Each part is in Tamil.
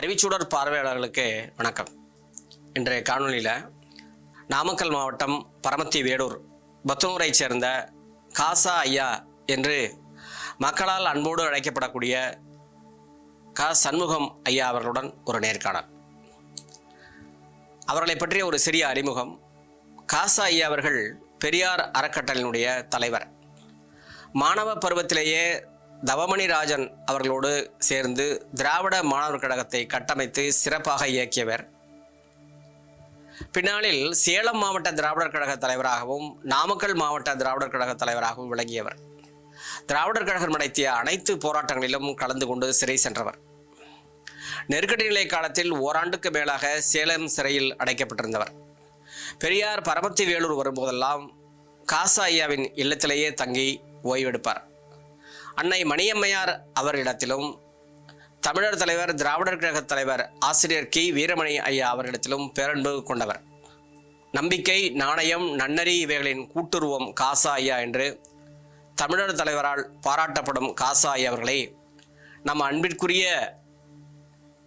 அறிவிச்சுடர் பார்வையாளர்களுக்கு வணக்கம். இன்றைய காணொளியில் நாமக்கல் மாவட்டம் பரமத்தி வேடூர் பத்தனூரைச் சேர்ந்த காசா ஐயா என்று மக்களால் அன்போடு அழைக்கப்படக்கூடிய க. சண்முகம் ஐயா அவர்களுடன் ஒரு நேர்காணல். அவர்களை பற்றிய ஒரு சிறிய அறிமுகம். காசா ஐயா அவர்கள் பெரியார் அறக்கட்டளையினுடைய தலைவர். மாணவ பருவத்திலேயே தவமணி ராஜன் அவர்களோடு சேர்ந்து திராவிட மாணவர் கழகத்தை கட்டமைத்து சிறப்பாக இயக்கியவர். பின்னாளில் சேலம் மாவட்ட திராவிடர் கழக தலைவராகவும் நாமக்கல் மாவட்ட திராவிடர் கழக தலைவராகவும் விளங்கியவர். திராவிடர் கழகம் நடத்திய அனைத்து போராட்டங்களிலும் கலந்து கொண்டு சிறை சென்றவர். நெருக்கடி நிலை காலத்தில் ஓராண்டுக்கு மேலாக சேலம் சிறையில் அடைக்கப்பட்டிருந்தவர். பெரியார் பரமத்தி வேலூர் வரும்போதெல்லாம் காசா ஐயாவின் இல்லத்திலேயே தங்கி ஓய்வெடுப்பார். அன்னை மணியம்மையார் அவரிடத்திலும் தமிழர் தலைவர் திராவிடர் கழக தலைவர் ஆசிரியர் கி. வீரமணி ஐயா அவரிடத்திலும் பேரன்பு கொண்டவர். நம்பிக்கை நாணயம் நன்னறி இவைகளின் கூட்டுருவம் காசா ஐயா என்று தமிழர் தலைவரால் பாராட்டப்படும் காசா ஐயா அவர்களை நம் அன்பிற்குரிய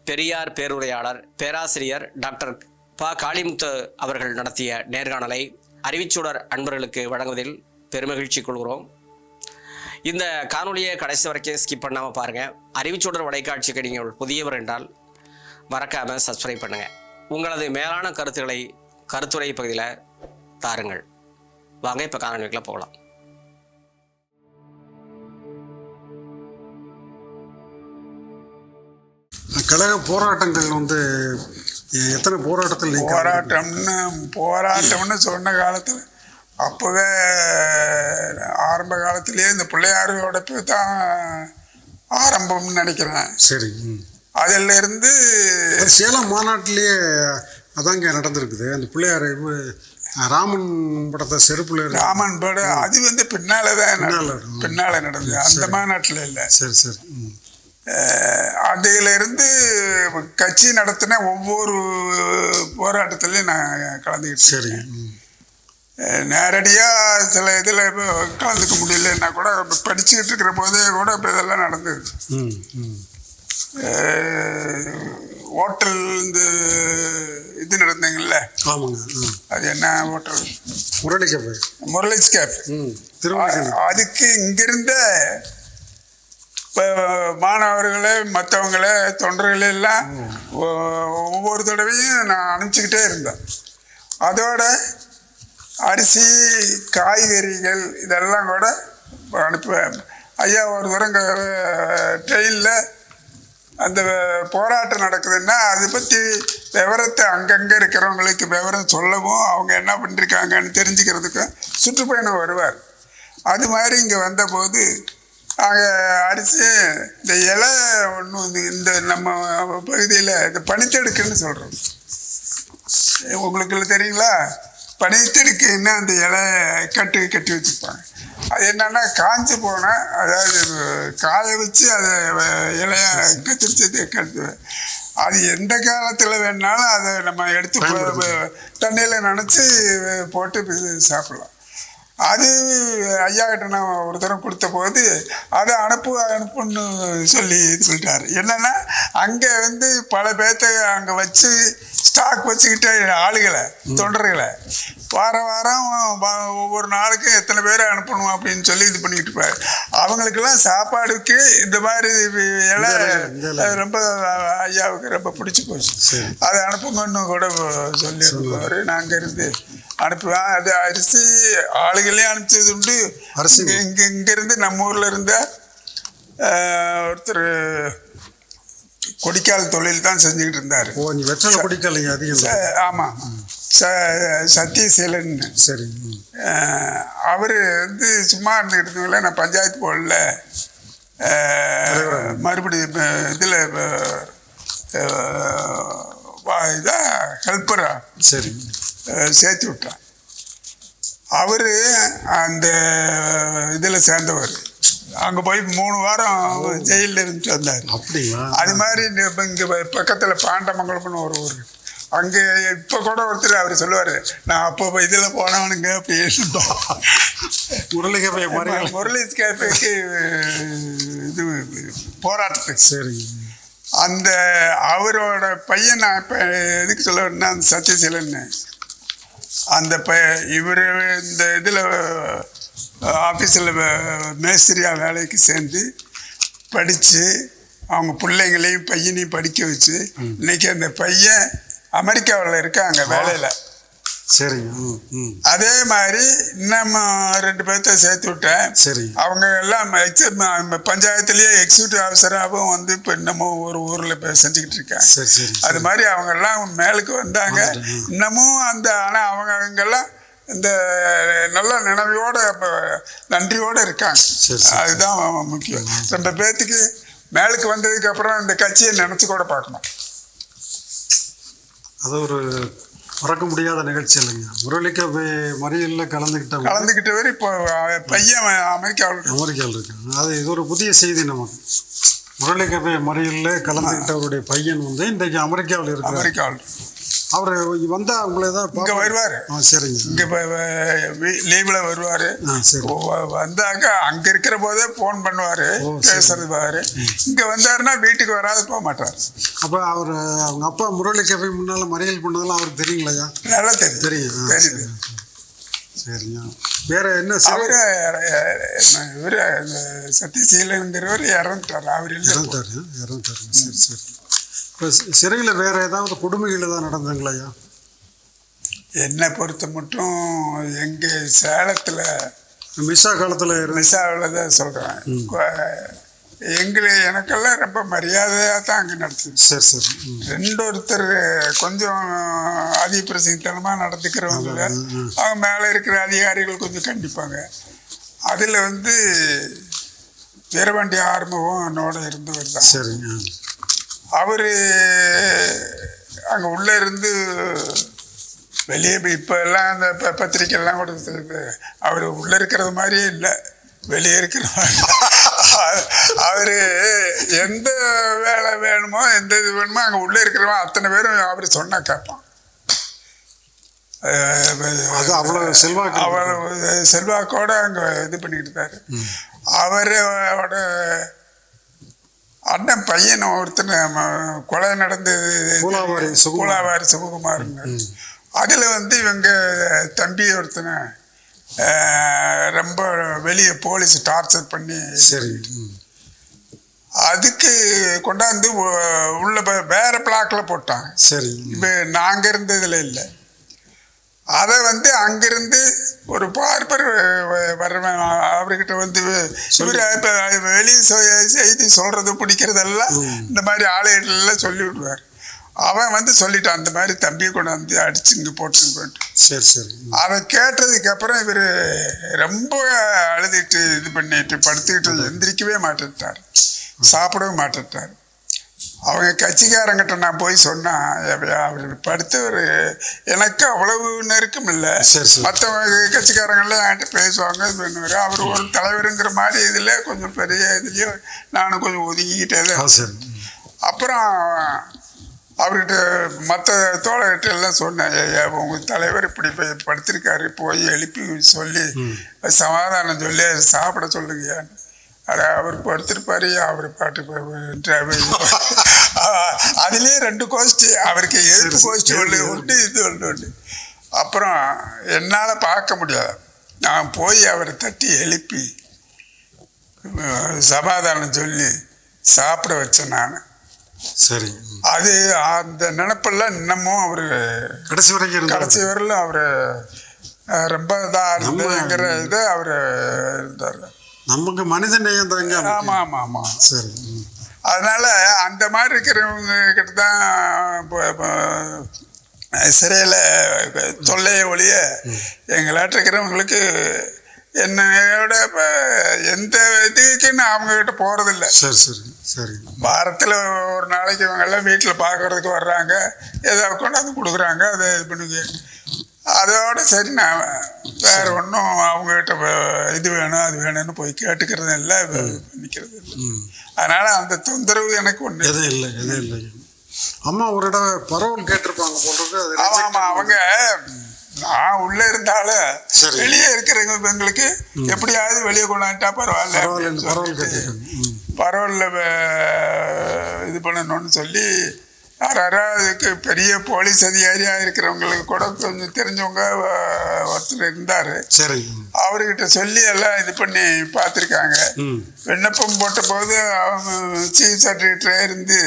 பெரியார் பேருரையாளர் பேராசிரியர் டாக்டர் ப. காளிமுத்து அவர்கள் நடத்திய நேர்காணலை அறிவிச்சுடர் அன்பர்களுக்கு வழங்குவதில் பெருமகிழ்ச்சி கொள்கிறோம். இந்த காணொலியை கடைசி வரைக்கும் ஸ்கிப் பண்ணாமல் பாருங்கள் அறிவிச்சுடர் வலைக்காட்சிக்கு நீங்கள் புதியவர் என்றால் மறக்காமல் சப்ஸ்கிரைப் பண்ணுங்கள் உங்களது மேலான கருத்துக்களை கருத்துரை பகுதியில் தாருங்கள். வாங்க இப்போ காணொலிக்குள்ள போகலாம். கழக போராட்டங்கள் வந்து எத்தனை போராட்டத்தில் நீங்க போராட்டம்னு போராட்டம்னு சொன்ன காலத்தில் அப்போவே ஆரம்ப காலத்திலேயே இந்த பிள்ளையாரோட தான் ஆரம்பம்னு நினைக்கிறேன் சரி. அதில் இருந்து சேலம் மாநாட்டிலேயே அதாங்க நடந்திருக்குது அந்த பிள்ளையார் ராமன் படத்தை செருப்புல ராமன் பட அது வந்து பின்னால தான் பின்னால, நடந்தது. அந்த. மாநாட்டில் இல்லை சரி சரி ம். அதில் இருந்து கட்சி நடத்தின ஒவ்வொரு போராட்டத்திலையும் நான் கலந்துக்கிட்டேன் சரி. நேரடியாக சில இதில் கலந்துக்க முடியலன்னா கூட இப்ப படிச்சுக்கிட்டு இருக்கிற போதே கூட இப்போ இதெல்லாம் நடந்தது. ஹோட்டல் இந்த இது நடந்தீங்கல்ல? ஆமாங்க அது என்ன ஹோட்டல்? முரளி கேஃபே. ம் திருவண்ணாமலை. அதுக்கு இங்கிருந்த இப்போ மாணவர்களே மற்றவங்களே தொண்டர்களே எல்லாம் ஒ- ஒவ்வொரு தடவையும் நான் அனுப்பிச்சிக்கிட்டே இருந்தேன். அதோட அரிசி காய்கறிகள் இதெல்லாம் கூட அனுப்புவேன் ஐயா ஒரு தரம் ட்ரெயினில் அந்த போராட்டம் நடக்குதுன்னா அதை பற்றி விவரத்தை அங்கங்கே இருக்கிறவங்களுக்கு விவரம் சொல்லவும் அவங்க என்ன பண்ணிருக்காங்கன்னு தெரிஞ்சுக்கிறதுக்கும் சுற்றுப்பயணம் வருவார். அது மாதிரி இங்கே வந்தபோது அங்கே அரிசி இந்த இலை ஒன்று இந்த நம்ம பகுதியில் இந்த பனித்தடுக்குன்னு சொல்கிறோம் உங்களுக்கு தெரியுங்களா? பனித்தெடுக்குன்னா அந்த இலை கட்டு கட்டி வச்சுருப்பாங்க? அது என்னன்னா காஞ்சு போன அதாவது காய வச்சு அதை இலைய கத்திரிச்சு கட்டு அது எந்த காலத்தில் வேணாலும் அதை நம்ம எடுத்து தண்ணியில் நினச்சி போட்டு சாப்பிடலாம். அது ஐயா கிட்ட நான் ஒரு தரம் கொடுத்த போது அதை அனுப்பு அனுப்புன்னு சொல்லி பண்ணிட்டாரு என்னன்னா அங்கே வந்து பல பேர்த்த அங்கே வச்சு ஸ்டாக் வச்சுக்கிட்ட ஆளுகளை தொண்டர்களை வார வாரம் ஒவ்வொரு நாளுக்கும் எத்தனை பேரை அனுப்பணும் அப்படின்னு சொல்லி இது பண்ணிக்கிட்டு இருப்பாரு. அவங்களுக்கெல்லாம் சாப்பாடுக்கு இந்த மாதிரி இலை. ரொம்ப ஐயாவுக்கு ரொம்ப பிடிச்சி போச்சு. அதை அனுப்புங்கன்னு கூட சொல்லி நான் அங்கேருந்து அனுப்புவேன் அது அரிசி ஆளுகளையும் அனுப்பிச்சது உண்டு. அரிசி. இங்கே இங்கே இங்கேருந்து நம்ம ஊரில் இருந்த ஒருத்தர் கொடிக்கால் தொழில் தான் செஞ்சுக்கிட்டு இருந்தார். ஓ நீ வெற்றலை பிடிக்கலைங்க அதிகம் இல்லை. ஆமாம் ச சத்தியசீலன் சரி. அவர் வந்து சும்மா இருந்துக்கிட்டு நான் பஞ்சாயத்து போர்டில் மறுபடியும் இதில் இதாக ஹெல்ப்பரா. சரி. சேர்த்து விட்டான் அவர் அந்த இதில் சேர்ந்தவர். அங்கே போய் மூணு வாரம் ஜெயிலில் இருந்துட்டு வந்தார். அப்படிங்களா? அது மாதிரி இங்கே பக்கத்தில் பாண்டமங்கலம்னு ஒரு ஊர் அங்கே இப்போ கூட ஒருத்தர் அவர் சொல்லுவார் நான் அப்போ இதில் போனவனுங்க அப்படின்னு. முரளி மாதிரி முரளிஸ் கேஃபேக்கு இது போராட்டத்துக்கு. சரி அந்த அவரோட பையன் நான் இப்போ எதுக்கு சொல்ல வரேன்னா அவரோட பையன் நான் இப்போ எதுக்கு சொல்ல வரேன்னா அந்த சத்யசீலன்னு அந்த ப இவர் இந்த இதில் ஆஃபீஸில் மேஸ்திரியாக வேலைக்கு சேர்ந்து படித்து அவங்க பிள்ளைங்களையும் பையனையும் படிக்க வச்சு இன்னைக்கு அந்த பையன் அமெரிக்காவில் இருக்காங்க வேலையில். சரிங்க. ம் அதே மாதிரி இன்னும் ரெண்டு பேர்த்த சேர்த்து விட்டேன். சரிங்க. அவங்க எல்லாம் எக்ஸ பஞ்சாயத்துலேயே எக்ஸிக்யூட்டிவ் ஆஃபீஸராகவும் வந்து இப்போ இன்னமும் ஒரு ஊரில் இப்போ செஞ்சுக்கிட்டு இருக்காங்க. சரி சரி அது மாதிரி அவங்க எல்லாம் மேலுக்கு வந்தாங்க. இன்னமும் அந்த ஆனால் அவங்க அவங்கெல்லாம் இந்த நல்ல நினைவோட இப்ப நன்றியோட இருக்காங்க. சரி, சரி. அதுதான் முக்கியம். ரெண்டு பேர்த்துக்கு மேலுக்கு வந்ததுக்கு அப்புறம் இந்த கட்சியை நினைச்சு கூட பார்க்கணும். அது ஒரு மறக்க முடியாத நிகழ்ச்சி இல்லைங்க. முரளிக்க மறியலில் கலந்துக்கிட்டவங்க கலந்துக்கிட்டவர் இப்போ அவன் பையன் அமெரிக்காவில். அமெரிக்காவில் இருக்காங்க அது இது ஒரு புதிய செய்தி நமக்கு. முரளிக்கபை மறியலில் கலந்துக்கிட்டவருடைய பையன் வந்து இன்றைக்கு அமெரிக்காவில் இருக்கிறார். அமெரிக்காவில். அவர் வந்தா உங்களை தான் இங்கே வருவார். ஆ சரிங்க. இங்கே லீவில் வருவார். ஆ சரி. வந்தாக்க அங்கே இருக்கிற போதே ஃபோன் பண்ணுவார். பேசுறது பாரு. இங்கே வந்தாருன்னா வீட்டுக்கு வராது போக மாட்டார். அப்போ அவர் அவங்க அப்பா முரளி கபை முன்னால் மறியல் பண்ணதெல்லாம் அவருக்கு தெரியுங்களையா? நல்லா தெரியும். தெரியும். தெரியுது. சரிங்க. வேற என்ன அவரு இவர் சத்யசீலங்கிறவர் இறந்துட்டார். அவர். இறந்துட்டாரு. இறந்துட்டாரு. சரி சரி. இப்போ சிறையில் வேற ஏதாவது கொடுமைகள் ஏதாவது நடந்ததுங்களையா என்னை பொறுத்த மட்டும் எங்கே சேலத்தில் மிஸ்ஸா காலத்தில் மிசாவில் தான் சொல்கிறேன் எங்களை எனக்கெல்லாம் ரொம்ப மரியாதையாக தான் அங்கே நடத்துச்சு சரி சரி. ரெண்டு ஒருத்தர் கொஞ்சம் அதிபிரசித்தனமாக நடந்துக்கிறவங்கள ம், ம். அவங்க மேலே இருக்கிற அதிகாரிகள் கொஞ்சம் கண்டிப்பாங்க. அதில் வந்து வீரபாண்டி ஆறுமுகம் என்னோட இருந்தவர் தான். சரிங்க அவர் அங்கே உள்ளே இருந்து வெளியே இப்போ எல்லாம் அந்த ப பத்திரிக்கைலாம் கொடுத்து அவர் உள்ளே இருக்கிறது மாதிரியே இல்லை. வெளியே இருக்கிற மாதிரி. அவர் எந்த வேலை வேணுமோ எந்த இது வேணுமோ அங்கே உள்ளே இருக்கிறவன் அத்தனை பேரும் அவர் சொன்னா கேட்பான் அது அவ்வளவு செல்வாக்கு அவர் செல்வாக்கோட அங்கே இது பண்ணிட்டு இருந்தாரு அவரோட அண்ணன் பையன் ஒருத்தனை ம- கொலை நடந்தது. பூலாவாரி சுகுமாருங்க அதில் வந்து இவங்க தம்பி ஒருத்தனை ரொம்ப வெளியே போலீஸ் டார்ச்சர் பண்ணி சரி அதுக்கு கொண்டாந்து உள்ள வேற பிளாக்ல போட்டாங்க சரி. இப்போ நாங்கள் இருந்ததில் இல்லை. அதை வந்து அங்கிருந்து ஒரு பார்ப்பர் வர்றவன் அவர்கிட்ட வந்து இவர் வெளியே செய்தி சொல்கிறது பிடிக்கிறதெல்லாம் இந்த மாதிரி ஆளுகளெல்லாம் சொல்லி விடுவார். அவன் வந்து சொல்லிட்டான் அந்த மாதிரி தம்பியை கொண்டு வந்து அடிச்சு இங்கே போட்டுன்னு சரி சரி. அதை கேட்டதுக்கு அப்புறம் இவர் ரொம்ப அழுதுட்டு இது பண்ணிட்டு படுத்துக்கிட்டு எந்திரிக்கவே மாட்டேன்ட்டார். சாப்பிடவே மாட்டேன்ட்டார். அவங்க கட்சிக்காரங்கிட்ட நான் போய் சொன்னேன் அவர் படுத்தவர். எனக்கு அவ்வளவு நெருக்கம் இல்லை. மற்றவங்க கட்சிக்காரங்களாம் என்கிட்ட பேசுவாங்க பண்ணுவார் அவர் ஒரு தலைவருங்கிற மாதிரி இதில் கொஞ்சம் பெரிய இதுலேயும் நானும் கொஞ்சம் ஒதுங்கிக்கிட்டே தான். அப்புறம் அவர்கிட்ட மற்ற தோழர்கிட்ட எல்லாம் சொன்னேன் ஐயா உங்கள் தலைவர் இப்படி போய் படுத்திருக்காரு போய் எழுப்பி சொல்லி சமாதானம் சொல்லி சாப்பிட சொல்லுங்கயான்னு அட அவர் படுத்திருப்பாரு அவர் பாட்டு அதுலேயே ரெண்டு கோஷ்டி அவருக்கு சரி, கோஷ்டி. ஒன்று உண்டு இது ஒன்று உண்டு அப்புறம் என்னால் பார்க்க முடியாது நான் போய் அவரை தட்டி எழுப்பி சமாதானம் சொல்லி சாப்பிட வச்சேன் நான் சரி. அது அந்த நினப்பெல்லாம் இன்னமும் அவர் கடைசி வரைக்கும். கடைசி வரலும் அவர் ரொம்ப இதாக இருந்ததுங்கிற இது அவர் இருந்தார் நமக்கு மனித நேயம் தாங்க. ஆமாம் ஆமாம் ஆமாம் சரி. அதனால அந்த மாதிரி இருக்கிறவங்க கிட்ட தான் சிறையில் தொல்லைய ஒழிய எங்களாட்ட இருக்கிறவங்களுக்கு என்னையோட இப்போ எந்த இதுக்குன்னு அவங்க கிட்ட போகிறதில்ல சரி சரி சரி. வாரத்தில் ஒரு நாளைக்கு இவங்க எல்லாம் வீட்டில் பார்க்கறதுக்கு வர்றாங்க. ஏதாவது கொண்டாந்து கொடுக்குறாங்க. அதை இது பண்ணுங்க அதோட சரி நான் வேற ஒன்றும் அவங்ககிட்ட இது வேணும் அது வேணும்னு போய் கேட்டுக்கிறது இல்லை பண்ணிக்கிறது இல்லை. அதனால அந்த தொந்தரவு எனக்கு ஒன்று எதுவும் இல்லை எதுவும் இல்லை. அம்மா ஒரு தடவை பரவல் கேட்டிருப்பாங்க போடுறது ஆமாம் அவங்க நான் உள்ளே இருந்தாலும். வெளியே இருக்கிறவங்க எங்களுக்கு எப்படியாவது வெளியே கொண்டாண்டா பரவாயில்ல பரவல் பரவாயில்ல இது பண்ணணும்னு சொல்லி யாராரோ அதுக்கு பெரிய போலீஸ் அதிகாரியாக இருக்கிறவங்களுக்கு கூட கொஞ்சம் தெரிஞ்சவங்க ஒருத்தர் இருந்தார். சரிங்க அவர்கிட்ட சொல்லி எல்லாம் இது பண்ணி பார்த்துருக்காங்க. விண்ணப்பம் போட்ட போது அவங்க சீஃப் செக்ரட்டரியா இருந்து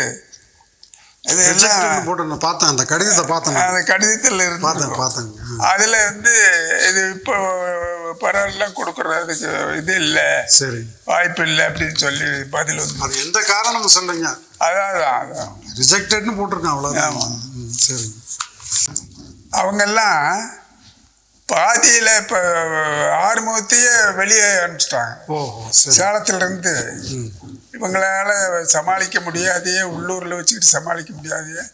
பார்த்தேன். அந்த கடிதத்தை பார்த்தேன். அந்த கடிதத்தில் பார்த்தேன் இருந்து பார்த்தேங்க ஆ. அதில் வந்து இது இப்போ பரவாயில்லாம் கொடுக்குறதுக்கு இது இல்லை. சரி. வாய்ப்பு இல்லை அப்படின்னு சொல்லி பதில் வந்து அது எந்த காரணமும் சொல்லுங்க அதான் ரிஜெக்டட்னு போட்டிருக்கேன். ம், சரிங்க அவங்கெல்லாம் பாதியில் இப்போ ஆறுமுகத்தையே வெளியே அனுப்பிச்சிட்டாங்க. ஓஹோ சரி. சேலத்திலிருந்து. இவங்களால சமாளிக்க முடியாதையே உள்ளூரில் வச்சுக்கிட்டு சமாளிக்க முடியாதையே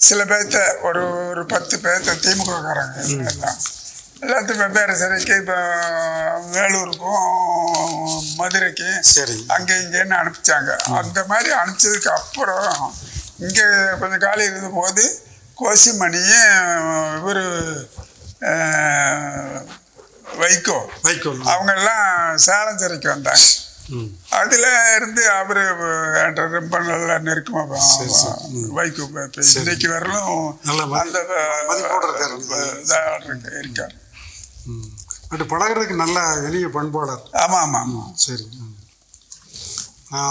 சில பேர்த்த ஒரு ஒரு பத்து பேர்த்த திமுககாரங்க எல்லாம். எல்லாத்தையும் வெவ்வேறு சிறைக்கு இப்போ வேலூருக்கும் மதுரைக்கு சரி. அங்கே இங்கேன்னு அனுப்பிச்சாங்க. அந்த மாதிரி அனுப்பிச்சதுக்கு அப்புறம் இங்கே கொஞ்சம் காலி இருந்த போது கோசிமணியும் இவர் வைகோ. வைக்கோல் அவங்கெல்லாம் சேலம் சிறைக்கு வந்தாங்க. அதில் இருந்து அவர் ரொம்ப நல்லா நெருக்கமாக. வைகோ. இன்னைக்கு வரலும் அந்த இருக்காரு. இதாக இருக்கு இருக்கார் ம் பட் பழகுறதுக்கு நல்ல எளிய பண்பாளர் ஆமாம் ஆமாம் ஆமாம் சரி.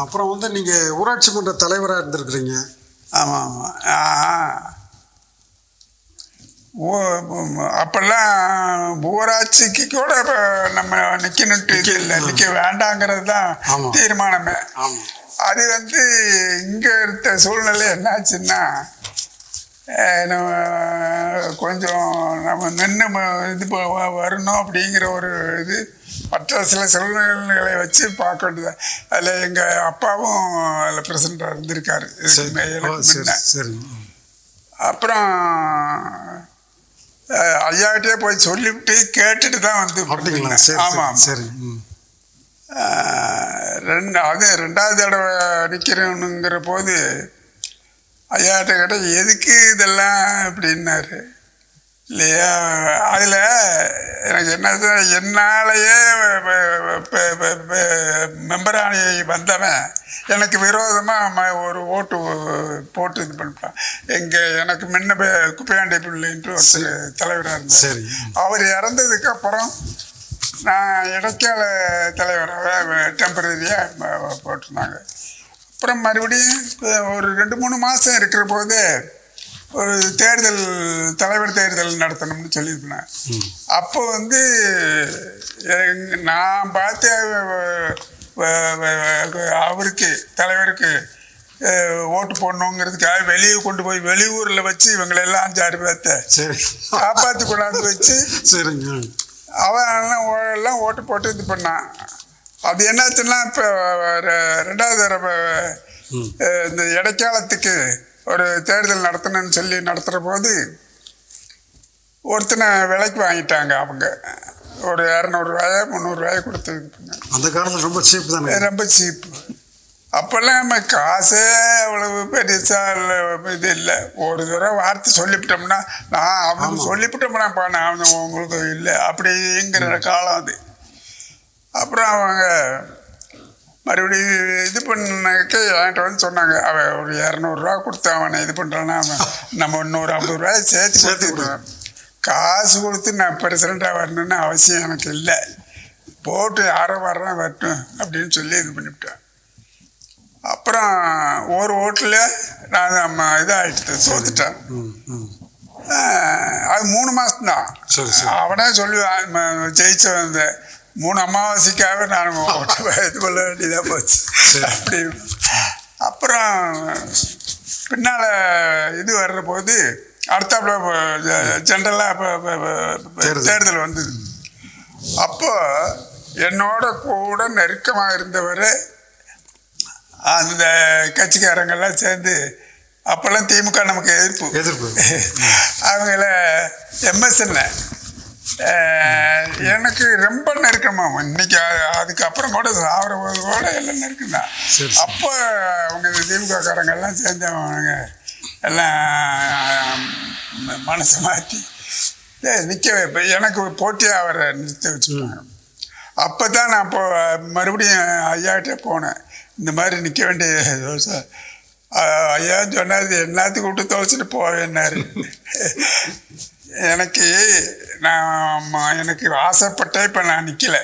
அப்புறம் வந்து நீங்கள் ஊராட்சி மன்ற தலைவராக இருந்திருக்கிறீங்க. ஆமாம் ஆமாம் அப்பெல்லாம் ஊராட்சிக்கு கூட இப்போ நம்ம நிற்கணுட்டு இல்லை. நிற்க வேண்டாங்கிறது தான். தீர்மானமே. அது வந்து இங்கே இருந்த சூழ்நிலை என்னாச்சுன்னா நம்ம கொஞ்சம் நம்ம நின்று இது வரணும் அப்படிங்கிற ஒரு இது மற்ற சில சூழ்நிலைகளை வச்சு பார்க்க வேண்டியது அதில் எங்கள் அப்பாவும் அதில் பிரசண்டாக இருந்திருக்காரு. அப்புறம் அஹ், ஐயாகிட்டே போய் சொல்லிவிட்டு கேட்டுட்டு தான் வந்து ஆமாம் சரி ரெண்டு அது ரெண்டாவது தடவை நிற்கிறவனுங்கிற போது ஐயாட்ட கேட்ட எதுக்கு இதெல்லாம்? அப்படின்னாரு. இல்லையா? அதில் எனக்கு என்னது என்னாலேயே மெம்பராணி வந்தவன் எனக்கு விரோதமாக ஒரு ஓட்டு போட்டு இது பண்ணிட்டான். எங்கே எனக்கு முன்ன குப்பையாண்டி பிள்ளைன்ட்டு ஒருத்தர் தலைவராக இருந்தார். சரி. அவர் இறந்ததுக்கு அப்புறம் நான் இடைக்கால தலைவராக டெம்பரரியாக போட்டிருந்தாங்க. அப்புறம் மறுபடியும் ஒரு ரெண்டு மூணு மாதம் இருக்கிற போது ஒரு தேர்தல் தலைவர் தேர்தல் நடத்தணும்னு சொல்லியிருந்தேன் அப்போ வந்து நான் பார்த்து அவருக்கு தலைவருக்கு ஓட்டு போடணுங்கிறதுக்காக வெளியே கொண்டு போய் வெளியூரில் வச்சு இவங்களெல்லாம் அஞ்சாறு பேர்த்த சரி. காப்பாற்றி கொண்டாந்து வச்சு சரிங்க. அவன் எல்லாம் ஓட்டு போட்டு இது பண்ணான். அது என்னாச்சுன்னா இப்போ ரெண்டாவது தடவை ம். அஹ், இந்த இடைக்காலத்துக்கு ஒரு தேர்தல் நடத்தணும்னு சொல்லி நடத்துகிற போது ஒருத்தனை விலைக்கு வாங்கிட்டாங்க அவங்க. ஒரு இரநூறுவாயோ முந்நூறுரூவாயோ கொடுத்து அந்த காலத்தில் ரொம்ப சீப் தானே? ரொம்ப சீப்பு அப்போல்லாம் நம்ம காசே அவ்வளவு பெருசா இல்லை இது இல்லை. ஒரு தடவை வார்த்தை சொல்லிவிட்டோம்னா நான் அவனுக்கு சொல்லிவிட்டோம்னாப்பா நான் அவன் உங்களுக்கு இல்லை. அப்படிங்கிற காலம் அது. அப்புறம் அவங்க மறுபடியும் இது பண்ணக்க என்கிட்ட வந்து சொன்னாங்க. அவன் ஒரு இரநூறுவா கொடுத்து அவனை இது பண்ணுறான்னா அவன் நம்ம இன்னொரு ஐம்பது ரூபாய் சேர்த்து சேர்த்து கொடுத்துருவேன் காசு கொடுத்து நான் பிரசிடெண்ட்டாக வரணும்னு அவசியம் எனக்கு இல்லை. போட்டு யாரோ வர்றேன் வரட்டும் அப்படின்னு சொல்லி இது பண்ணிவிட்டேன். அப்புறம் ஒரு ஓட்டில் நான் நம்ம இதாகிட்டு தோத்துட்டேன் அது மூணு மாதம்தான் அவனே சொல்லுவான் ஜெயிச்ச வந்து மூணு அமாவாசைக்காக நான் இது கொள்ள வேண்டியதாக போச்சு. அப்படி. அப்புறம் பின்னால் இது வர்ற போது அடுத்தாப்புல ஜென்ரலாக தேர்தல். வந்தது. அப்போ என்னோட கூட நெருக்கமாக இருந்தவர் அந்த கட்சிக்காரங்கெல்லாம் சேர்ந்து அப்போல்லாம் திமுக நமக்கு எதிர்ப்பு. எதிர்ப்பு. அவங்கள எம்எஸ்என்ன எனக்கு ரொம்ப நெருக்கமா இன்னைக்கு அதுக்கப்புறம் கூட சாவர போது கூட எல்லாம் நெருக்கம் தான். அப்போ அவங்க இந்த திமுக காரங்க எல்லாம் மனசை மாற்றி நிற்க வைப்ப எனக்கு போட்டியாக அவரை நிறுத்த வச்சுருவாங்க அப்போ தான் நான் இப்போ மறுபடியும் ஐயாகிட்டே போனேன். இந்த மாதிரி நிற்க வேண்டிய ஐயா சொன்னார் எல்லாத்தையும் விட்டு தொலைச்சிட்டு போவேன்னாரு. எனக்கு நான் எனக்கு ஆசைப்பட்டே இப்போ நான் நிற்கல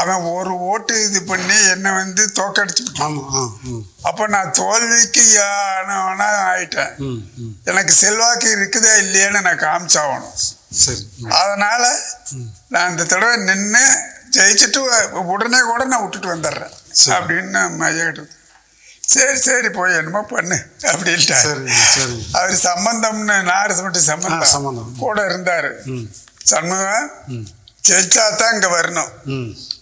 அவன் ஒரு ஓட்டு இது பண்ணி என்னை வந்து தோக்கடிச்சு விட்டான். ஆமாம் ஆ ம் அப்போ நான் தோல்விக்கு ஆனவனா ஆயிட்டேன். எனக்கு செல்வாக்கு இருக்குதா இல்லையான்னு நான் காமிச்சாகணும். அதனால நான் இந்த தடவை நின்று ஜெயிச்சுட்டு உடனே கூட நான் விட்டுட்டு வந்துடுறேன். அப்படின்னு மைய கிட்ட சரி சரி போய் என்னமோ பண்ணு சரி அவர் சம்பந்தம்னு நாரசு மட்டும் சம்பந்தம். சம்பந்தம். கூட இருந்தார். சண்முகம் ஜெயிச்சா தான் இங்கே வரணும்.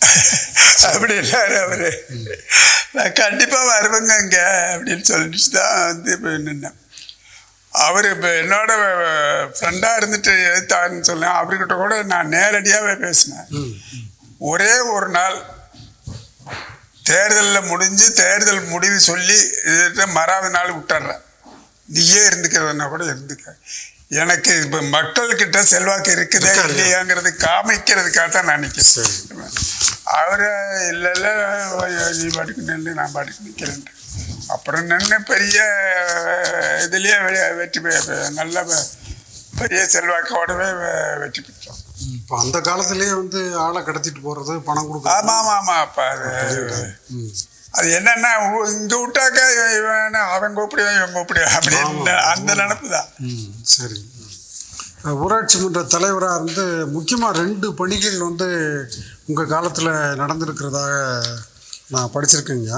அப்படி இல்லாரு அவரு. நான் கண்டிப்பாக வருவேங்க இங்கே அப்படின்னு சொல்லிட்டு தான் வந்து இப்போ நின்னேன். அவர் இப்போ என்னோட ஃப்ரெண்டாக இருந்துட்டு எழுத்தாருன்னு சொன்னேன் அவர்கிட்ட கூட நான் நேரடியாகவே பேசினேன். ஒரே ஒரு நாள் தேர்தலில் முடிஞ்சு தேர்தல் முடிவு சொல்லி இதுகிட்ட மறாவது நாள் விட்டுறேன். நீயே இருந்துக்கிறதுனா கூட இருந்துக்க. எனக்கு இப்போ மக்கள்கிட்ட செல்வாக்கு இருக்குதா இருக்கா இல்லையா? இல்லையாங்கிறது காமிக்கிறதுக்காக தான் நான் நிற்கிறேன் அவர் இல்லை இல்லை நீ பாட்டுக்கு நின்று நான் பாட்டுக்கு நிற்கிறேன்ட்டு அப்புறம் நின்று பெரிய இதுலேயே வெற்றி நல்ல பெரிய செல்வாக்கோடவே வெற்றி பெற்றோம். இப்போ அந்த காலத்திலேயே வந்து ஆளை கடத்திட்டு போகிறது பணம் ஆமாம் கொடுக்க ஆமாம் ஆமாம் அப்போ அது என்னன்னா இங்க விட்டாக்கா இவன் அவன் கூப்பிடுவான் இவன் கூப்பிடுவான் அப்படின்னு அந்த நினப்பு தான் ம் சரி. ஊராட்சி மன்ற தலைவராக இருந்து முக்கியமாக ரெண்டு பணிகள் வந்து உங்கள் காலத்தில் நடந்திருக்கிறதாக நான் படிச்சிருக்கேங்க.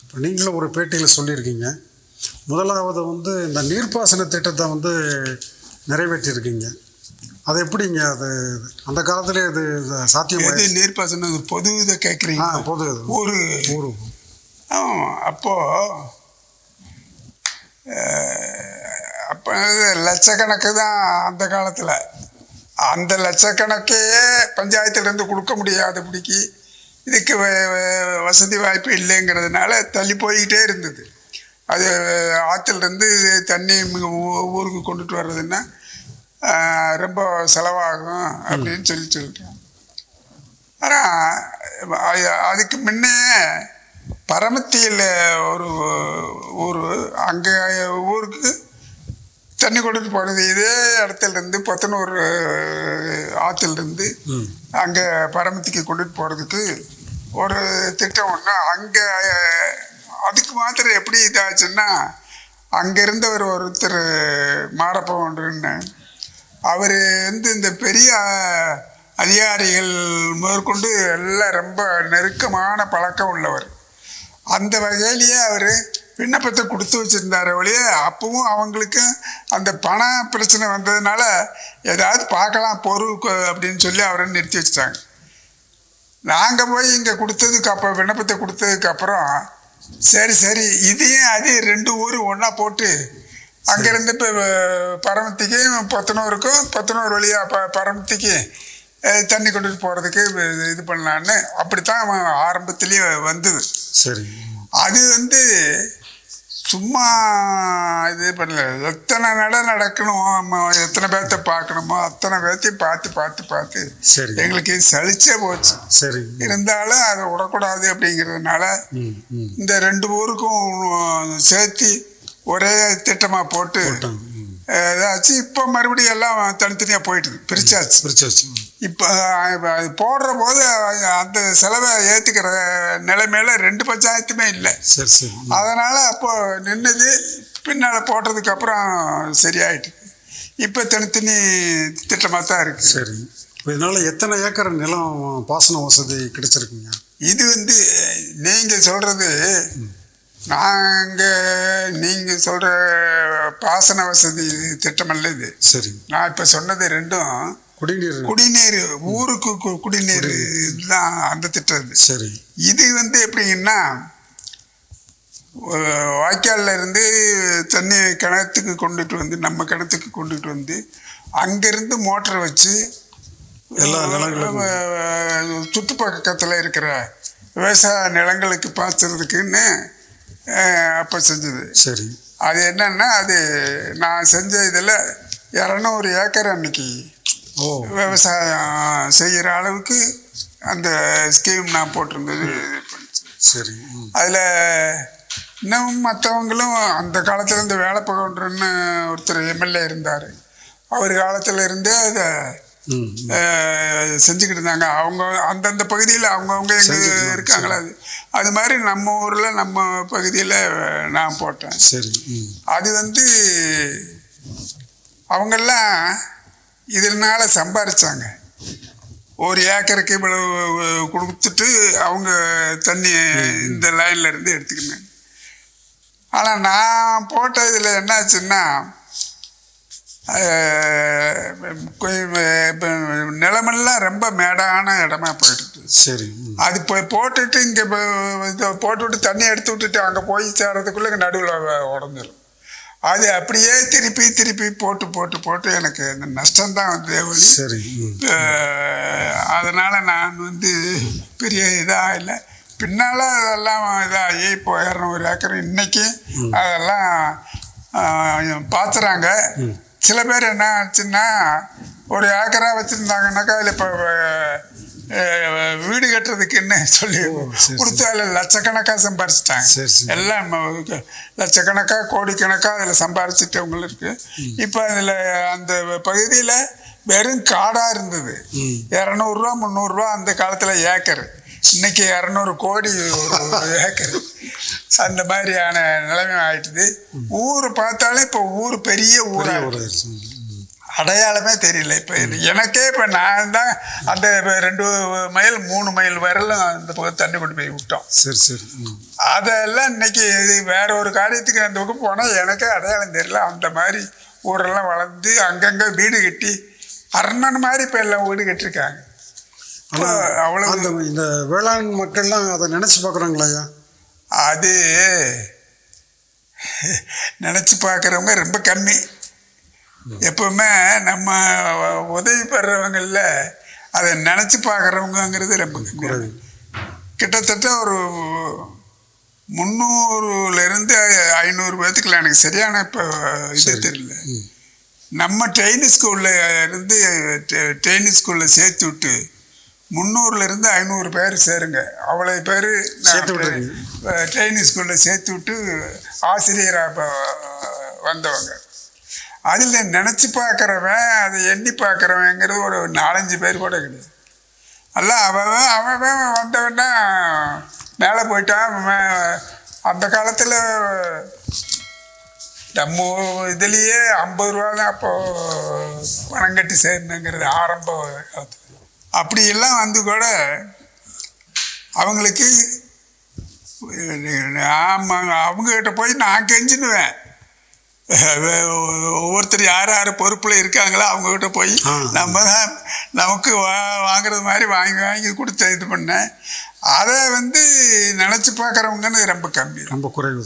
இப்போ நீங்களும் ஒரு பேட்டியில் சொல்லியிருக்கீங்க. முதலாவது வந்து இந்த நீர்ப்பாசன திட்டத்தை வந்து நிறைவேற்றியிருக்கீங்க அது எப்படிங்க அது? அந்த காலத்திலே அது சாத்தியம்? எது நீர்ப்பாசனம் பொது இதை கேட்குறீங்க பொது ஒரு ஊரு. ஆமாம் அப்போ அஹ், அப்போ லட்சக்கணக்கு தான் அந்த காலத்தில். அந்த லட்சக்கணக்கே பஞ்சாயத்துலேருந்து கொடுக்க முடியாதபடிக்கு இதுக்கு வசதி வாய்ப்பு இல்லைங்கிறதுனால தள்ளி போய்கிட்டே இருந்தது. அது ஆற்றுலேருந்து தண்ணி ஊருக்கு கொண்டுட்டு வர்றதுன்னா ரொம்ப செலவாகும் அப்படின்னு சொல்லி சொல்லிட்டேன் ஆனால் அதுக்கு முன்னே பரமத்தியில் ஒரு ஊர் அங்கே ஊருக்கு தண்ணி கொண்டுட்டு போனது இதே இடத்துல இருந்து பொத்தனூர் ஆற்றுலேருந்து அங்கே பரமத்திக்கு கொண்டுட்டு போகிறதுக்கு ஒரு திட்டம் ஒன்று அங்கே அதுக்கு மாத்திரம் எப்படி இதாச்சுன்னா அங்கே இருந்தவர் ஒருத்தர் மாரப்பவன்றன்னு அவர் வந்து இந்த பெரிய அதிகாரிகள் முதற்கொண்டு எல்லாம் ரொம்ப நெருக்கமான பழக்கம் உள்ளவர். அந்த வகையிலேயே அவர் விண்ணப்பத்தை கொடுத்து வச்சுருந்தார் ஒழிய அப்பவும் அவங்களுக்கு அந்த பண பிரச்சனை வந்ததுனால ஏதாவது பார்க்கலாம் பொருள் அப்படின்னு சொல்லி அவரை நிறுத்தி வச்சிட்டாங்க. நாங்கள் போய் இங்கே கொடுத்ததுக்கு அப்புறம் விண்ணப்பத்தை கொடுத்ததுக்கு அப்புறம் சரி சரி இதையும் அது ரெண்டு ஊர் ஒன்றா போட்டு அங்கேருந்து இப்போ பரமத்திக்கும் பொத்தனூருக்கும் பொத்தனூர் வழியாக ப பரமத்திக்கு தண்ணி கொண்டுட்டு போகிறதுக்கு இது பண்ணலான்னு அப்படித்தான் அவன் ஆரம்பத்திலேயே வந்தது. சரி. அது வந்து சும்மா இது பண்ணல. எத்தனை நட நடக்கணும் எத்தனை பேர்த்த பார்க்கணுமோ அத்தனை பேர்த்தையும் பார்த்து பார்த்து பார்த்து சரி. எங்களுக்கு சலிச்சே போச்சு. சரி. இருந்தாலும் அதை விடக்கூடாது அப்படிங்கிறதுனால இந்த ரெண்டு ஊருக்கும் சேர்த்து ஒரே திட்டமாக போட்டு. ஏதாச்சும் இப்போ மறுபடியும் எல்லாம் தனித்தனியாக போயிட்டுது. பிரிச்சாச்சு. பிரிச்சாச்சு. இப்போ அது போடுற போது அந்த செலவை ஏற்றுக்கிற நிலைமையில ரெண்டு பஞ்சாயத்துமே இல்லை. சரி சரி. அதனால் அப்போ நின்னது. பின்னால் போட்டதுக்கு அப்புறம் சரியாயிட்டு. இப்போ தனித்தனி திட்டமாக தான் இருக்குது சரி. இதனால எத்தனை ஏக்கர் நிலம் பாசன வசதி கிடைச்சிருக்குங்க? இது வந்து நீங்கள் சொல்கிறது நாங்கள் நீங்கள் சொல்கிற பாசன வசதி திட்டமல்ல இது. சரி. நான் இப்போ சொன்னது ரெண்டும் குடிநீர். குடிநீர் ஊருக்கு குடிநீர் இதுதான் அந்த திட்டம் இது. சரி. இது வந்து எப்படிங்கன்னா வாய்க்கால்ல இருந்து தண்ணி கிணத்துக்கு கொண்டுட்டு வந்து நம்ம கிணத்துக்கு கொண்டுட்டு வந்து அங்கேருந்து மோட்டரை வச்சு எல்லா நிலங்களுக்கும். அஹ், சுற்றுப்பக்கத்தில் இருக்கிற விவசாய நிலங்களுக்கு பாய்ச்சறதுக்குன்னு அப்போ செஞ்சது. சரி. அது என்னன்னா அது நான் செஞ்ச இதில் இரநூறு ஏக்கர் அன்னைக்கு விவசாயம் செய்கிற அளவுக்கு அந்த ஸ்கீம் நான் போட்டிருந்தது. சரி அதில் இன்னும் மற்றவங்களும் அந்த காலத்துல இருந்து வேலை பகன்றன்னு ஒருத்தர் எம்எல்ஏ இருந்தார். அவர் காலத்துல இருந்தே அதை செஞ்சுக்கிட்டு இருந்தாங்க. அவங்க அந்தந்த பகுதியில் அவங்கவுங்க எங்கே இருக்காங்களா அது. அது மாதிரி நம்ம ஊரில் நம்ம பகுதியில் நான் போட்டேன். சரி அது வந்து அவங்கெல்லாம் இதனால சம்பாரிச்சாங்க. ஒரு ஏக்கருக்கு இவ்வளவு கொடுத்துட்டு அவங்க தண்ணி இந்த லைன்ல இருந்து எடுத்துக்கினாங்க. ஆனால் நான் போட்ட இதில் என்னாச்சுன்னா நிலமெல்லாம் ரொம்ப மேடான இடமா போயிடுது சரி அது போய் போட்டுட்டு இங்கே போட்டு விட்டு தண்ணி எடுத்து விட்டுட்டு அங்கே போய் சேரதுக்குள்ளே நடுவில் உடஞ்சிரும். அது அப்படியே திருப்பி திருப்பி போட்டு போட்டு போட்டு எனக்கு இந்த நஷ்டம்தான் வந்து ஒழி சரி அதனால நான் வந்து பெரிய இதாக இல்லை. பின்னால் அதெல்லாம் இதாகி இப்போ இரநூறு ஏக்கர் இன்னைக்கு அதெல்லாம் பார்த்துறாங்க சில பேர் என்ன ஆச்சுன்னா ஒரு ஏக்கரா வச்சுருந்தாங்கன்னாக்கா அதில் இப்போ வீடு கட்டுறதுக்குன்னு சொல்லி சரி, கொடுத்து அதில் லட்சக்கணக்காக சம்பாரிச்சிட்டாங்க. எல்லாம் லட்சக்கணக்காக கோடிக்கணக்காக அதில் சம்பாரிச்சிட்டவங்களும் இருக்கு. இப்போ அதில் அந்த பகுதியில் வெறும் காடாக இருந்தது. இரநூறுவா முந்நூறுரூவா அந்த காலத்தில் ஏக்கர். இன்னைக்கு இரநூறு கோடி ஒரு ஏக்கர். அந்த மாதிரியான நிலைமை ஆயிட்டுது. ஊர் பார்த்தாலே இப்போ ஊர் பெரிய ஊராக. அடையாளமே தெரியல. இப்போ எனக்கே இப்போ நான் தான் அந்த இப்ப ரெண்டு மைல் மூணு மைல் வரலும் அந்த பக்கம் தண்ணி கொண்டு போய் விட்டோம். சரி சரி. அதெல்லாம் இன்னைக்கு இது வேற ஒரு காரியத்துக்கு அந்த பக்கம் போனால் எனக்கே அடையாளம் தெரியல. அந்த மாதிரி ஊரெல்லாம் வளர்ந்து அங்கங்கே வீடு கட்டி அரண்மனை மாதிரி இப்போ எல்லாம் வீடு ஆனால் அவ்வளவு அந்த இந்த வேளாண் மக்கள்லாம் அதை நினச்சி பார்க்குறாங்களா ஐயா? அது நினச்சி பார்க்குறவங்க ரொம்ப கம்மி எப்பவுமே நம்ம உதவி பெறவங்கள அதை நினச்சி பார்க்குறவங்கங்கிறது ரொம்ப கம்மி கிட்டத்தட்ட ஒரு முந்நூறுலேருந்து ஐநூறு பேர்த்துக்குள்ள எனக்கு சரியான இப்போ இது தெரியல. நம்ம ட்ரெயின் ஸ்கூலில் இருந்து ட்ரெயின் ஸ்கூலில் சேர்த்து விட்டு முந்நூறுலேருந்து ஐநூறு பேர் சேருங்க. அவ்வளோ பேர். ட்ரெயின் ஸ்கூலில் சேர்த்து விட்டு ஆசிரியராக வந்தவங்க. அதில் நினச்சி பார்க்குறவன் அதை எண்ணி பார்க்குறவங்கிறது ஒரு நாலஞ்சு பேர் கூட கிடையாது. எல்லாம் அவன் அவன் வந்தவன்னா மேலே போயிட்டான். அந்த காலத்தில் நம்ம இதுலேயே ஐம்பது ரூபா தான் அப்போது பணம் கட்டி சேரணுங்கிறது ஆரம்ப காலத்தில். அப்படியெல்லாம் வந்து கூட அவங்களுக்கு ஆமாங்க அவங்ககிட்ட போய் நான் கெஞ்சினுவேன். ஒவ்வொருத்தர் யார் யார் பொறுப்பில் இருக்காங்களோ அவங்ககிட்ட போய். நம்ம தான் நமக்கு வா வாங்குறது மாதிரி வாங்கி வாங்கி கொடுத்து இது பண்ணேன். அதை வந்து நினச்சி பார்க்குறவங்கன்னு ரொம்ப கம்மி. ரொம்ப குறைவு